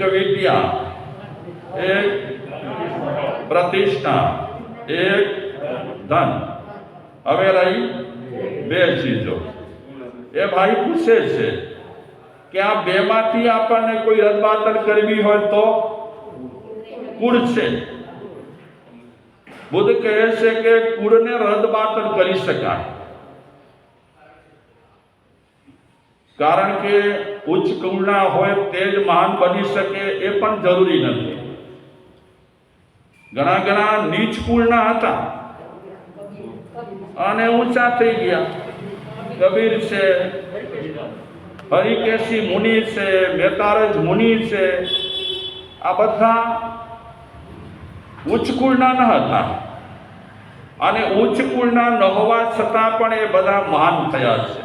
એક વિદ્યા એક પ્રતિષ્ઠા એક ધન હવે રહી બે ચીજો. એ ભાઈ પૂછે છે કે આ બેમાંથી આપણને કોઈ રદબાતલ કરવી હોય તો? કુળ છે. બુદ્ધ કહે છે કે કુળને રદબાતલ કરી શકાય. કારણ કે ઉચ્ચ કુળના હોય તે જ મહાન બની શકે એ પણ જરૂરી નથી. ઘણા ઘણા નીચ કુળના હતા. અને ઊંચા થઈ ગયા. કબીર છે, હરિકેશી મુનિ છે મેતારજ મુનિ છે, આ બધા ઉચ્ચ કુળના ન હતા. અને ઉચ્ચ કુળના ન હોવા છતાં પણ એ બધા મહાન થયા છે.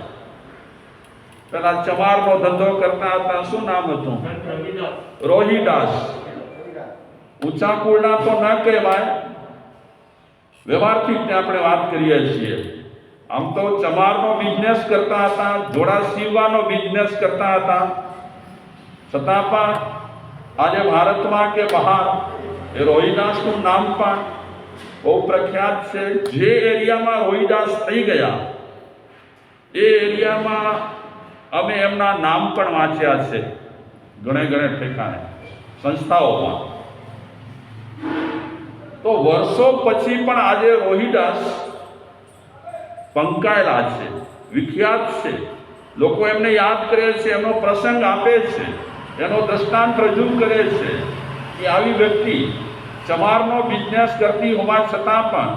પેલા ચમારનો ધંધો કરતા હતા, શું નામ હતું? રોહિદાસ. ઊંચા કુળના તો ના કહેવાય. વ્યવહારથી આપણે વાત કરીએ છીએ. આમ તો ચમારનો બિઝનેસ કરતા હતા જોડા સીવવાનો બિઝનેસ કરતા હતા. છતાં પણ આજે ભારતમાં કે બહાર, એ રોહિદાસનું નામ પણ બહુ પ્રખ્યાત છે. જે એરિયામાં રોહિદાસ થઈ ગયા, એ એરિયામાં અમે એમના નામ પણ વાંચ્યા છે. ઘણે ઘણે ઠેકાણે. સંસ્થાઓમાં. તો વર્ષો પછી પણ આજે રોહિદાસ પંકાયેલા છે, વિખ્યાત છે. લોકો એમને યાદ કરે છે, એમનો પ્રસંગ આપે છે, એનો દ્રષ્ટાંત રજૂ કરે છે કે આવી વ્યક્તિ ચમારનો બિઝનેસ કરતી હોવા છતાં પણ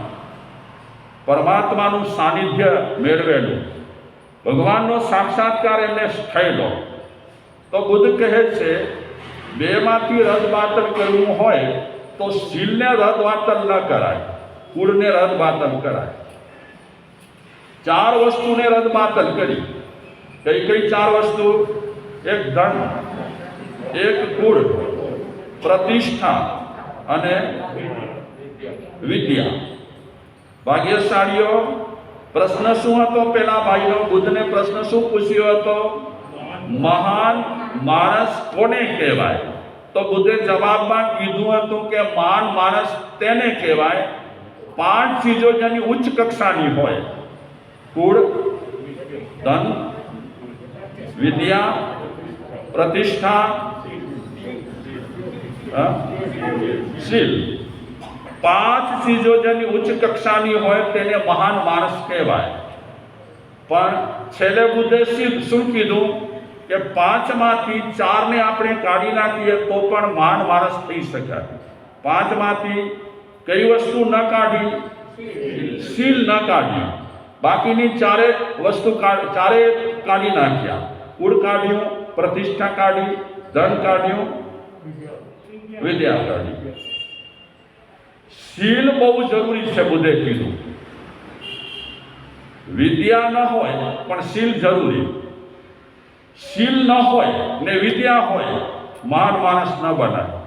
પરમાત્માનું સાનિધ્ય મેળવેલું. ભગવાનનો સાક્ષાત્કાર એમને થયેલો તો બુદ્ધ કહે છે, બેમાંથી રદબાતલ કરવું હોય તો શીલને રદબાતલ ન કરાય, કુળને રદબાતલ કરાય. ચાર વસ્તુને રદબાતલ કરી. કઈ કઈ ચાર વસ્તુ? એક ધન, એક કુળ, પ્રતિષ્ઠા અને વિદ્યા. ભાગ્યશાળીઓ પ્રશ્ન શું હતો પેલા ભાઈનો? બુદ્ધને પ્રશ્ન શું પૂછ્યો હતો? મહાન માણસ કોને કહેવાય? તો બુદ્ધે જવાબમાં કીધું હતું કે મહાન માણસ તેને કહેવાય. પાંચ ચીજો જેની ઉચ્ચ કક્ષાની હોય. કુળ, ધન, વિદ્યા, પ્રતિષ્ઠા? શીલ. પાંચ ચીજો જેની ઉચ્ચ કક્ષાની હોય તેને મહાન માણસ કહેવાય. પણ છેલ્લે બુદ્ધે શી- કીધું? કે પાંચમાંથી ચારને આપણે કાઢી નાખીએ તો પણ મહાન માણસ થઈ શકાય પાંચમાંથી કઈ વસ્તુ ન કાઢી? શીલ ન કાઢી. બાકીની ચારે વસ્તુ ચારે કાઢી નાખ્યા. કુળ કાઢ્યું, પ્રતિષ્ઠા કાઢી, ધન કાઢ્યું, વિદ્યા કાઢી. શીલ બહુ જરૂરી છે, બુદ્ધે કીધું. વિદ્યા ન હોય, પણ શીલ જરૂરી. શીલ ન હોય ને વિદ્યા હોય મહાન માણસ ન બનાય.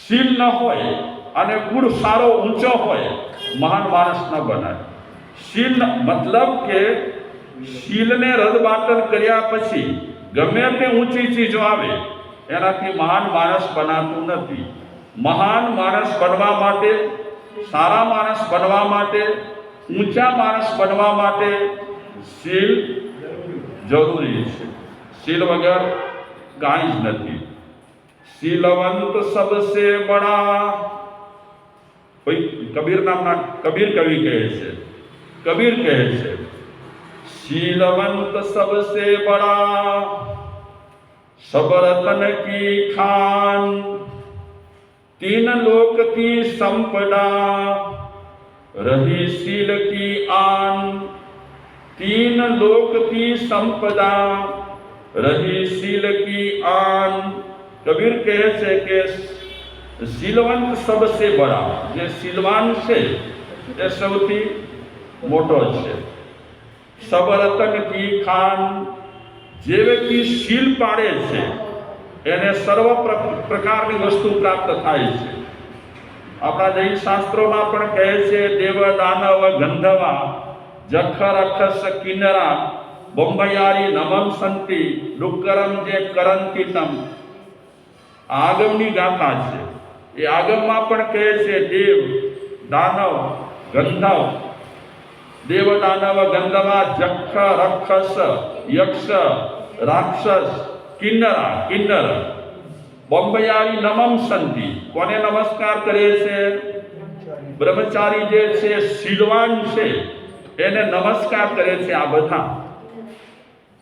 શીલ ન હોય અને ગુણ સારો ઊંચો હોય મહાન માણસ ન બનાય. શીલ મતલબ કે શીલને રદબાતલ કર્યા પછી ગમે તે ઊંચી ચીજો આવે, એનાથી મહાન માણસ બનાતું નથી. મહાન માણસ બનવા માટે, સારા માણસ બનવા માટે, ઊંચા માણસ બનવા માટે શીલ જરૂરી છે. શીલ વગર કાંઈ જ નથી. શીલવંત સબસે બડા. ભાઈ, કબીર નામના કબીર કવિ કહે છે. કબીર કહે છે, શીલવંત સબસે બડા સબરતન કી ખાન तीन लोक की संपदा रही शील की आन तीन लोक की संपदा रही शील की आन કબીર કહે છે કે શીલવંત સબસે બડા જે શીલવાન છે એ સૌથી મોટો છે સબરતન કી ખાન જે વ્યક્તિ શીલ પાડે છે એને સર્વ પ્ર- પ્રકારની વસ્તુ પ્રાપ્ત થાય છે. આપણા જૈન શાસ્ત્રોમાં પણ કહે છે, દેવ દાનવ ગંધવા, જખર અખસ કિન્નરા બોમ્બયારી નમમ સંતિ, ડુક્કરમ જે કરંતિતમ. આગમની ગાથા છે. એ આગમમાં પણ કહે છે, દેવ દાનવ ગંધવ. દેવ દાનવ ગંધવા જખ રક્ષસ યક્ષ રાક્ષસ કિન્નરા, કિન્નર. બોમ્બયારી નમમ સંધિ. કોને નમસ્કાર કરે છે? બ્રહ્મચારી જે છે શીલવાન છે, એને નમસ્કાર કરે છે આ બધા.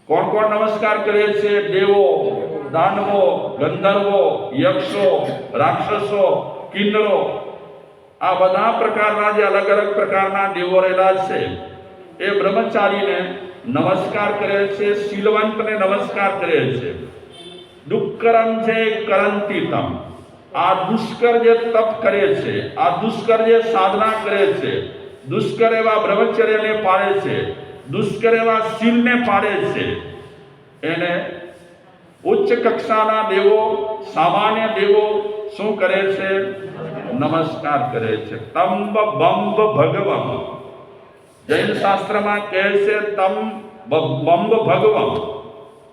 કોણ કોણ નમસ્કાર કરે છે? દેવો, દાનવો, ગંધર્વો, યક્ષો, રાક્ષસો, કિન્નરો. આ બધા પ્રકારના જે અલગ અલગ પ્રકારના દેવો રહેલા છે. એ બ્રહ્મચારીને નમસ્કાર કરે છે, શીલવંતને નમસ્કાર કરે છે. દુષ્કરમ છે, કરંતિતમ. આ દુષ્કર જે તપ કરે છે, આ દુષ્કર જે સાધના કરે છે, દુષ્કર એવા બ્રહ્મચર્યને પાળે છે, દુષ્કર એવા શીલને પાળે છે. એને ઉચ્ચ કક્ષાના દેવો, સામાન્ય દેવો શું કરે છે? નમસ્કાર કરે છે. તંબ બંબ ભગવમ. જૈન શાસ્ત્રમાં કહે છે, તમ બંબ ભગવમ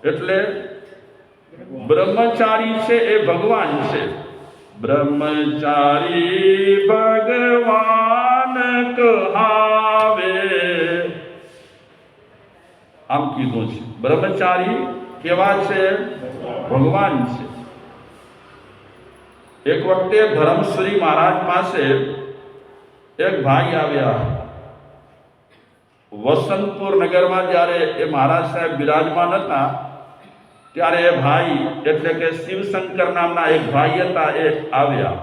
એટલે બ્રહ્મચારી છે એ ભગવાન છે. બ્રહ્મચારી ભગવાન કહાવે. આમ કીધું છે. બ્રહ્મચારી કેવા છે? ભગવાન છે. એક વખતે ધરમશ્રી મહારાજ પાસે એક ભાઈ આવ્યા. વસંતપુર નગરમાં જ્યારે એ મહારાજ સાહેબ બિરાજમાન હતા, ત્યારે એ ભાઈ એટલે કે શિવશંકર નામના એક ભાઈ હતા એ આવ્યા.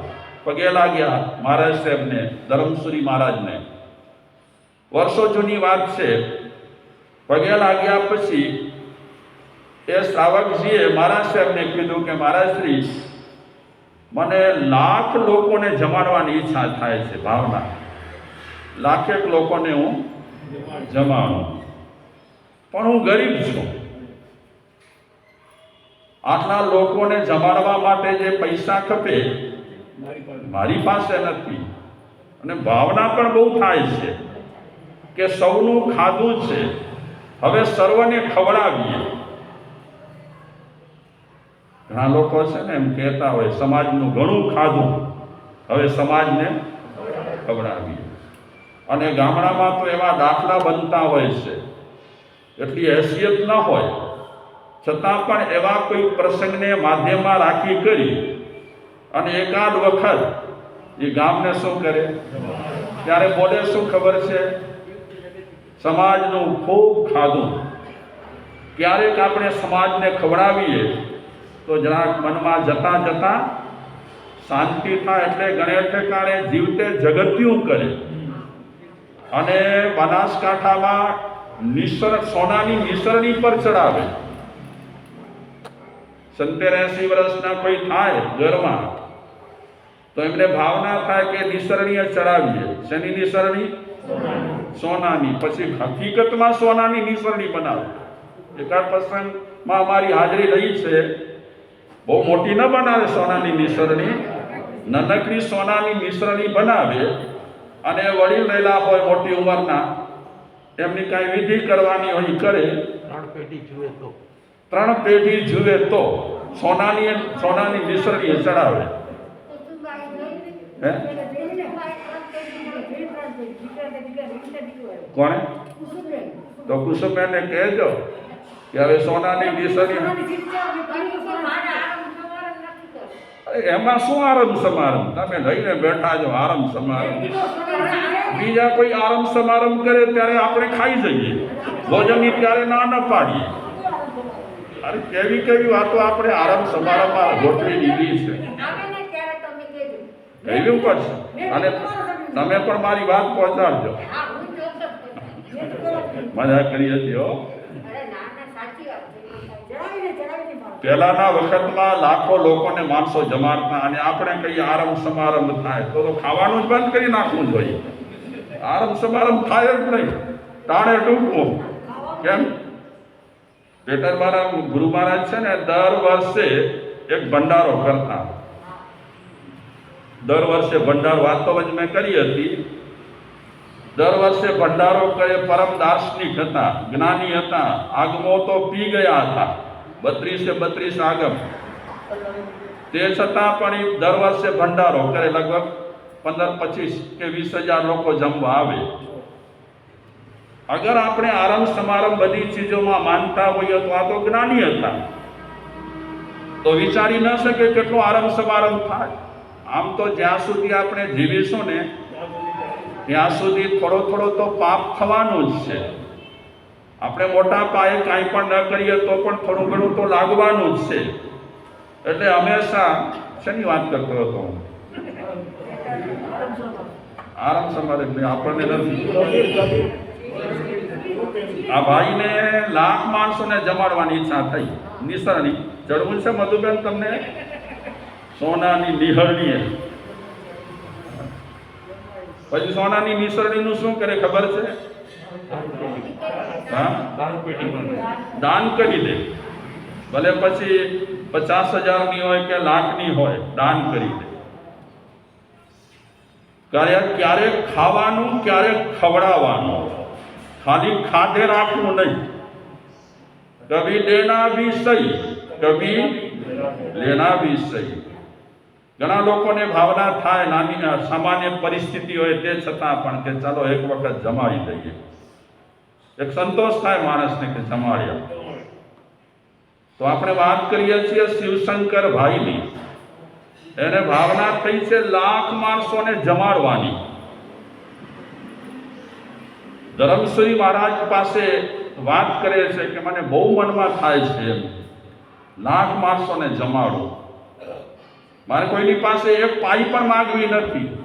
પગે લાગ્યા મહારાજ સાહેબને, ધરમસુરી મહારાજને. વર્ષો જૂની વાત છે. પગે લાગ્યા પછી એ શ્રાવકજીએ મહારાજ સાહેબને કીધું કે મહારાજશ્રી મને લાખ લોકોને જમાડવાની ઈચ્છા થાય છે, ભાવના. લાખેક લોકોને હું જમાડું પણ હું ગરીબ છું. આટલા લોકોને જમાડવા માટે જે પૈસા ખપે, મારી પાસે નથી. અને ભાવના પણ બહુ થાય છે કે સૌનું ખાધું છે. હવે સર્વને ખવડાવીએ. ઘણા લોકો છે ને એમ કહેતા હોય, સમાજનું ઘણું ખાધું. હવે સમાજને ખવડાવીએ. અને ગામડામાં તો એવા દાખલા બનતા હોય છે. એટલી હેસિયત ન હોય. છતાં પણ એવા કોઈ પ્રસંગને માધ્યમમાં રાખી કરી અને એકાદ વખત એ ગામને શું કરે? ત્યારે બોલે શું ખબર છે? સમાજનું ખૂબ ખાધું. ક્યારેક આપણે સમાજને ખવડાવીએ તો જરાક મનમાં જતા જતા શાંતિ થાય એટલે ગણે ઠેકાણે જીવતે જગત્યું કરે. અને બનાસકાંઠામાં નિસર, સોનાની નિસરણી પર ચડાવે. સત્તેર એંસી વર્ષના કોઈ થાય ઘરમાં, તો એમને ભાવના થાય કે નિસરણીએ ચડાવીએ. શેની નિસરણી? સોનાની. પછી હકીકતમાં સોનાની નિસરણી બનાવે. એકાદ પ્રસંગમાં અમારી હાજરી રહી છે. બહુ મોટી ન બનાવે સોનાની નિસરણી. નાનકડી સોનાની મિશ્રણી બનાવે. અને વડીલ રહેલા હોય મોટી ઉંમરના એમની કાંઈ વિધિ કરવાની હોય કરે. ત્રણ પેઢી જુએ તો. ત્રણ પેઢી જુએ તો સોનાની સોનાની નિસરણી ચડાવે. હે? કોણે? તો કુસુમબેનને કહેજો કે હવે સોનાની અરે એમાં શું આરંભ સમારંભ? તમે લઈને બેઠા છો આરંભ સમારંભ. બીજા કોઈ આરંભ સમારંભ કરે ત્યારે આપણે ખાઈ જઈએ. ભોજનની ત્યારે ના ન પાડીએ. અરે કેવી કેવી વાતો આપણે આરંભ સમારંભમાં ગોઠવી દીધી છે. એવી પડશે અને તમે પણ મારી વાત પહોંચાડજો. મજા કરી હતી હો. પહેલાના વખતમાં લાખો લોકોને માણસો જમાડતા અને આપણે કઈ આરંભ સમારંભ થાય તો તો ખાવાનું જ બંધ કરી નાખવું જોઈએ. આરંભ સમારંભ થાય જ નહીં. ટાણે ટૂંકવું કેમ? પેટર મારા ગુરુ મહારાજ છે ને, દર વર્ષે એક ભંડારો કરતા. દર વર્ષે ભંડારો વાત તો જ મેં કરી હતી. દર વર્ષે ભંડારો કરે, પરમ દાર્શનિક હતા, જ્ઞાની હતા, આગમો તો પી ગયા હતા. બત્રીસે બત્રીસ આગમ. તે છતાં પણ એ દર વર્ષે ભંડારો કરે લગભગ પંદર, પચીસ કે વીસ હજાર લોકો જમવા આવે. અગર આપણે આરંભ સમારંભ બધી ચીજોમાં માનતા હોઈએ તો આ તો જ્ઞાની હતા. તો વિચારી ન શકે કેટલો આરંભ સમારંભ થાય. આમ તો જ્યાં સુધી આપણે જીવીશું ને, ત્યાં સુધી થોડો થોડો તો પાપ થવાનું જ છે. આપણે મોટા પાયે કાંઈ પણ ન કરીએ તો પણ થોડું ઘણું તો લાગવાનું જ છે. એટલે હંમેશા શેની વાત કરતો હતો આરામ સમારે આપણને નથી. આ ભાઈને લાખ માણસોને જમાડવાની ઈચ્છા થઈ. નિશાની જળવું છે મધુબેન તમને? સોનાની નિહરણીએ પછી સોનાની નિસરણીનું શું કરે ખબર છે? હા દાન કરી દે ભલે પછી પચાસ હજારની હોય કે લાખની હોય દાન કરી દે ક્યારેક ક્યારેક ખાવાનું ક્યારેક ખવડાવવાનું ખાલી ખાધે રાખવું નહીં કભી દેના ભી સહી કભી લેના ભી સહી ઘણા લોકોને ભાવના થાય નાની સામાન્ય પરિસ્થિતિ હોય તે છતાં પણ કે ચાલો એક વખત જમાવી દઈએ એક સંતોષ થાય માણસને કે જમાડ્યા તો આપણે વાત કરીએ છીએ શિવશંકર ભાઈની. એને ભાવના થઈ છે લાખ માણસોને જમાડવાની. ધરમશ્રી મહારાજ પાસે વાત કરે છે કે મને બહુ મનમાં થાય છે લાખ માણસોને જમાડો. મારે કોઈની પાસે એક પાઈ પણ માગવી નથી.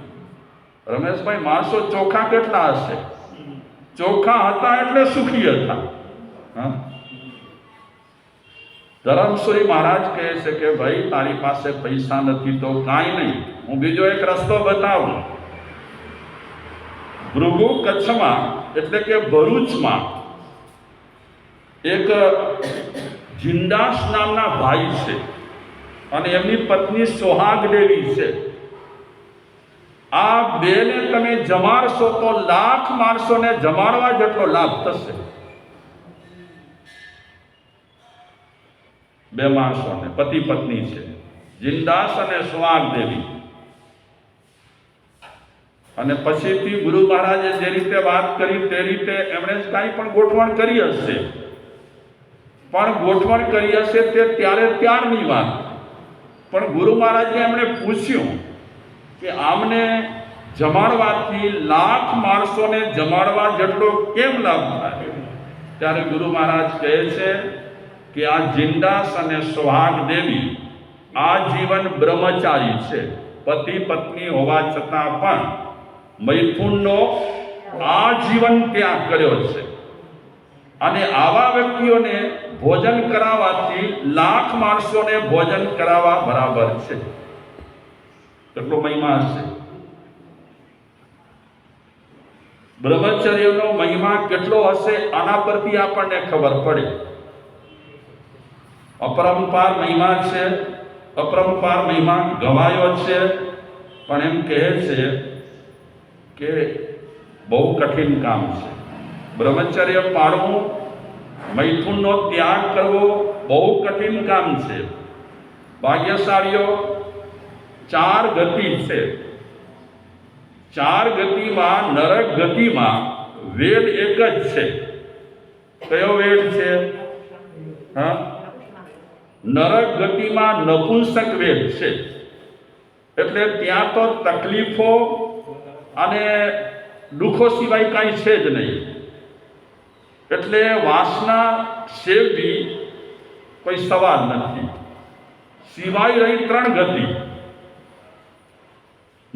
રમેશભાઈ, માણસો ચોખા કેટલા હશે? ચોખા હતા એટલે સુખી હતા. હા. ધરમશ્રી મહારાજ કહે છે કે ભાઈ, તારી પાસે પૈસા નથી તો કાંઈ નહીં. હું બીજો એક રસ્તો બતાવું. ભૃગુ કચ્છમાં, એટલે કે ભરૂચમાં, એક જિંદાસ નામના ભાઈ છે અને એમની પત્ની સોહાગ દેવી છે. આ બેને તમે જમાડશો તો લાખ માણસોને જમાડવા જેટલો લાભ થશે. બે માણસોને, પતિ પત્ની છે, જિંદાસ અને સ્વાગ દેવી. અને પછીથી ગુરુ મહારાજે જે રીતે વાત કરી તે રીતે એમણે કાંઈ પણ ગોઠવણ કરી હશે. પણ ગોઠવણ કરી હશે તે ત્યારે ત્યારની વાત. પણ ગુરુ મહારાજે એમણે પૂછ્યું કે આમને જમાડવાથી લાખ માણસોને જમાડવા જેટલો કેમ લાભ થાય ત્યારે ગુરુ મહારાજ કહે છે કે આ જિંદાસ અને સોહાગ દેવી આ જીવન બ્રહ્મચારી છે. પતિ પત્ની હોવા છતાં પણ મૈથુનનો આ જીવન ત્યાગ કર્યો છે. અને આવા વ્યક્તિઓને ભોજન કરાવવાથી લાખ માણસોને ભોજન કરાવવા બરાબર છે. કેટલો મહિમા હશે. બ્રહ્મચર્યનો મહિમા કેટલો હશે આના પરથી આપણને ખબર પડે. અપરંપાર મહિમા છે, અપરંપાર મહિમા ગવાયો છે. પણ એમ કહે છે કે બહુ કઠિન કામ છે. બ્રહ્મચર્ય પાળવું મૈથુનનો ત્યાગ કરવો બહુ કઠિન કામ છે. ભાગ્યશાળીઓ ચાર ગતિ છે. ચાર ગતિમાં, નરક ગતિમાં વેદ એક જ છે. કયો વેદ છે? હા? નરક ગતિમાં નપુંસક વેદ છે. એટલે ત્યાં તો તકલીફો અને દુઃખો સિવાય કાંઈ છે જ નહીં. એટલે વાસના સેવવી કોઈ સવાલ નથી. સિવાય રહી ત્રણ ગતિ.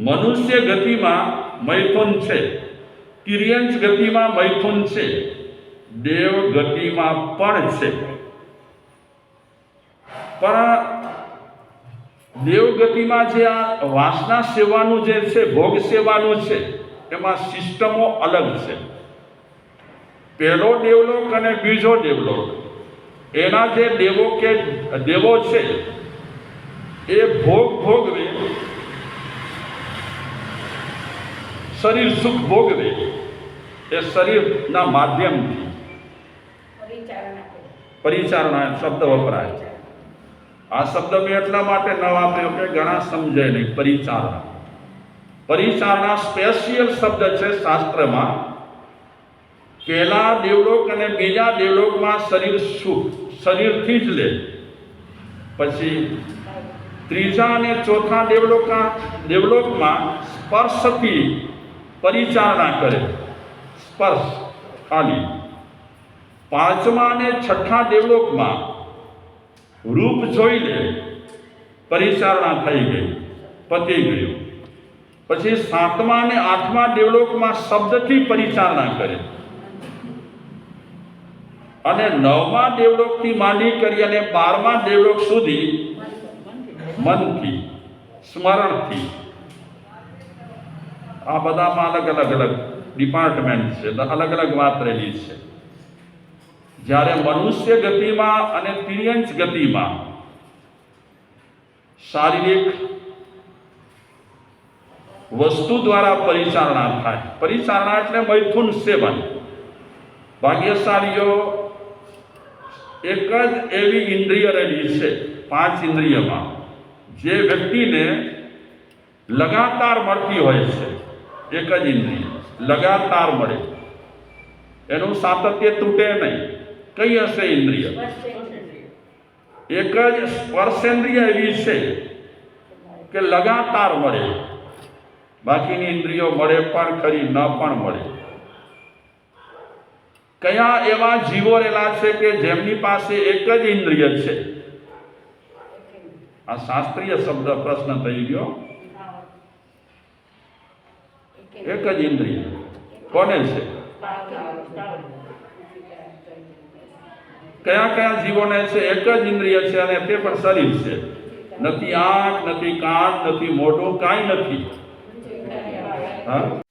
મનુષ્ય ગતિમાં મૈથુન છે. તિર્યંશ ગતિમાં મૈથુન છે. દેવ ગતિમાં પણ છે. પણ દેવગતિમાં જે આ વાસના સેવાનું જે છે, ભોગ સેવાનું છે, એમાં સિસ્ટમો અલગ છે. પહેલો દેવલોક અને બીજો દેવલોક. એના જે દેવો કે, દેવો છે, એ ભોગ ભોગવે શરીર સુખ ભોગવે એ શરીરના માધ્યમથી પરિચારણા શબ્દ વપરાય છે. આ શબ્દ મેં એટલા માટે ન વાપર્યો કે ઘણા સમજે નહીં. પરિચારણા પરિચારણા સ્પેશિયલ શબ્દ છે શાસ્ત્રમાં. પહેલા દેવલોક અને બીજા દેવલોકમાં શરીર સુખ શરીરથી જ લે. પછી ત્રીજા અને ચોથા દેવલોકા દેવલોકમાં સ્પર્શથી પરિચારણા કરે. સ્પર્શ, ખાલી. પાંચમા અને છઠ્ઠા દેવલોકમાં રૂપ જોઈ લે પરિચારણા થઈ ગઈ, પતી ગયું. પછી સાતમા અને આઠમા દેવલોકમાં શબ્દથી પરિચારણા કરે. અને નવમા દેવલોકથી માંડી કરી અને બારમા દેવલોક સુધી મનથી, સ્મરણથી આ બધામાં અલગ અલગ અલગ ડિપાર્ટમેન્ટ છે. અલગ અલગ વાત રહેલી છે. જ્યારે મનુષ્ય ગતિમાં અને તિર્યંચ ગતિમાં શારીરિક વસ્તુ દ્વારા પરિચારણા થાય. પરિચારણા એટલે મૈથુન સેવન. ભાગ્યશાળીઓ એક જ એવી ઇન્દ્રિય રહેલી છે, પાંચ ઇન્દ્રિયમાં. જે વ્યક્તિને લગાતાર મળતી હોય છે. એક જ ઇન્દ્રિય લગાતાર મળે. એનું સાતત્ય તૂટે નહીં. કઈ હશે ઇન્દ્રિય? એક જ સ્પર્શેન્દ્રિય એવી છે કે લગાતાર મળે. બાકીની ઇન્દ્રિયો મળે પણ ખરી, ન પણ મળે. કયા એવા જીવો રહેલા છે કે જેમની પાસે એક જ ઇન્દ્રિય છે? આ શાસ્ત્રીય શબ્દ પ્રશ્ન થઈ ગયો. એક જ ઇન્દ્રિય. કોને છે? કયા કયા જીવોને છે? એક જ ઇન્દ્રિય છે અને તે પણ શરીર છે. નથી આંખ, નથી કાન, નથી મોઢું, કાંઈ નથી. હા?